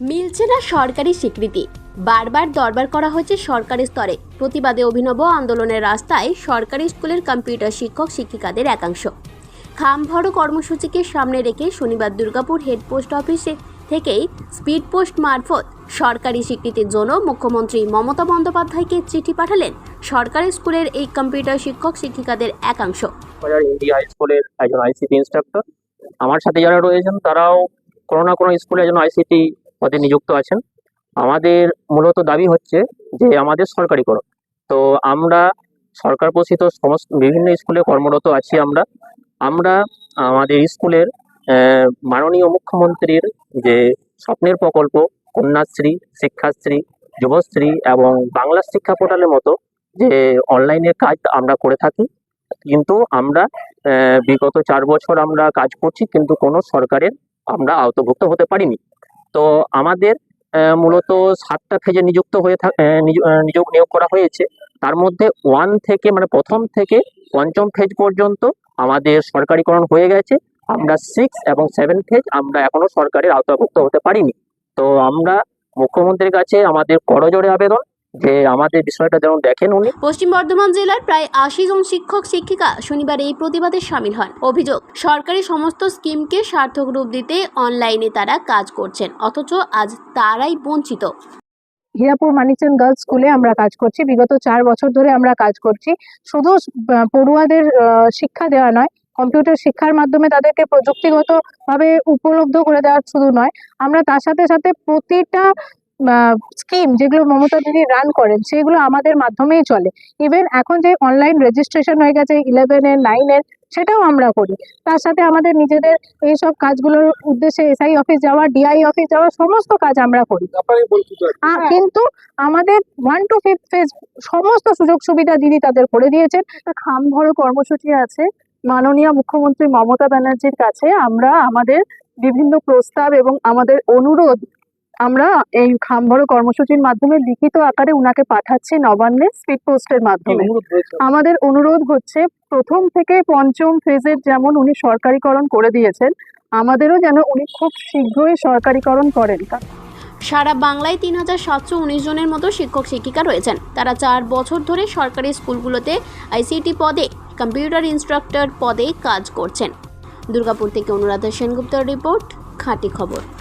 মিলছে না সরকারি স্বীকৃতি। বারবার দরবার করা হয়েছে সরকারি স্তরে। প্রতিবাদে অভিনব আন্দোলনের রাস্তায় সরকারি স্কুলের কম্পিউটার শিক্ষক শিক্ষিকাদের একাংশ। খামভরো কর্মসূচিকে সামনে রেখে শনিবার দুর্গাপুর হেড পোস্ট অফিসে থেকেই স্পিড পোস্ট মারফত সরকারি স্বীকৃতির জন্য মুখ্যমন্ত্রী মমতা বন্দ্যোপাধ্যায়কে চিঠি পাঠালেন সরকারি স্কুলের এই কম্পিউটার শিক্ষক শিক্ষিকাদের একাংশ। আমার সাথে যারা রয়েছেন, তারাও কোনো না কোনো স্কুলে একজন আইসিটি পদে নিযুক্ত আছেন। আমাদের মূলত দাবি হচ্ছে যে আমাদের সরকারিকরণ। তো আমরা সরকার পোষিত সমস্ত বিভিন্ন স্কুলে কর্মরত আছি আমরা। আমরা আমাদের স্কুলের মাননীয় মুখ্যমন্ত্রীর যে স্বপ্নের প্রকল্প, কন্যাশ্রী, শিক্ষাশ্রী, যুবশ্রী এবং বাংলা শিক্ষা পোর্টালের মতো যে অনলাইনের কাজ আমরা করে থাকি। কিন্তু আমরা বিগত চার বছর আমরা কাজ করছি, কিন্তু কোনো সরকারের আমরা আওতভুক্ত হতে পারিনি। তো আমাদের মূলত সাতটা ফেজে নিযুক্ত হয়ে নিয়োগ নিয়োগ করা হয়েছে। তার মধ্যে ওয়ান থেকে মানে প্রথম থেকে পঞ্চম ফেজ পর্যন্ত আমাদের সরকারিকরণ হয়ে গেছে। আমরা সিক্স এবং সেভেন ফেজ আমরা এখনও সরকারের আওতাভুক্ত হতে পারিনি। তো আমরা মুখ্যমন্ত্রীর কাছে আমাদের করজোড়ে আবেদন। যে আমাদের বিষয়টা যেন দেখেন উনি। পশ্চিম বর্ধমান জেলার প্রায় আশি জন শিক্ষক শিক্ষিকা শনিবার এই প্রতিবাদে সামিল হন। অভিযোগ সরকারি সমস্ত স্কিমকে সার্থক রূপ দিতে অনলাইনে তারা কাজ করছেন অথচ আজ তারাই বঞ্চিত। হীরাপুর মানিকচাঁদ গার্লস স্কুলে আমরা কাজ করছি বিগত চার বছর ধরে আমরা কাজ করছি। শুধু পড়ুয়াদের আহ, শিক্ষা দেওয়া নয় কম্পিউটার শিক্ষার মাধ্যমে তাদেরকে প্রযুক্তিগত ভাবে উপলব্ধ করে দেওয়া শুধু নয় আমরা তার সাথে সাথে প্রতিটা স্কিম যেগুলো মমতা দিদি রান করেন সেগুলো আমাদের মাধ্যমেই চলে। ইভেন এখন যে অনলাইন রেজিস্ট্রেশন হয়ে গেছে ইলেভেনের নাইনের সেটাও আমরা করি। তার সাথে আমাদের নিজেদের এইসব কাজগুলোর উদ্দেশ্যে এসআই অফিস যাওয়া ডিআই অফিস যাওয়া সমস্ত কাজ আমরা করি। কিন্তু আমাদের ওয়ান টু ফিফথ ফেজ সমস্ত সুযোগ সুবিধা দিদি তাদের করে দিয়েছেন। একটা খাম ভরো কর্মসূচি আছে। মাননীয় মুখ্যমন্ত্রী মমতা ব্যানার্জির কাছে আমরা আমাদের বিভিন্ন প্রস্তাব এবং আমাদের অনুরোধ আমরা এই খাম ভরো কর্মসূচির মাধ্যমে লিখিত আকারে উনাকে পাঠাচ্ছি নবান্নে স্পিড পোস্টের মাধ্যমে। আমাদের অনুরোধ হচ্ছে প্রথম থেকে পঞ্চম ফেজের যেমন উনি সরকারিকরণ করে দিয়েছেন আমাদেরও যেন উনি খুব শীঘ্রই সরকারিকরণ করেন। সারা বাংলায় তিন হাজার সাতশো উনিশ জনের মতো শিক্ষক শিক্ষিকা রয়েছেন। তারা চার বছর ধরে সরকারি স্কুলগুলোতে আইসিটি পদে কম্পিউটার ইনস্ট্রাক্টর পদে কাজ করছেন। দুর্গাপুর থেকে অনুরাধা সেনগুপ্তর রিপোর্ট খাঁটি খবর।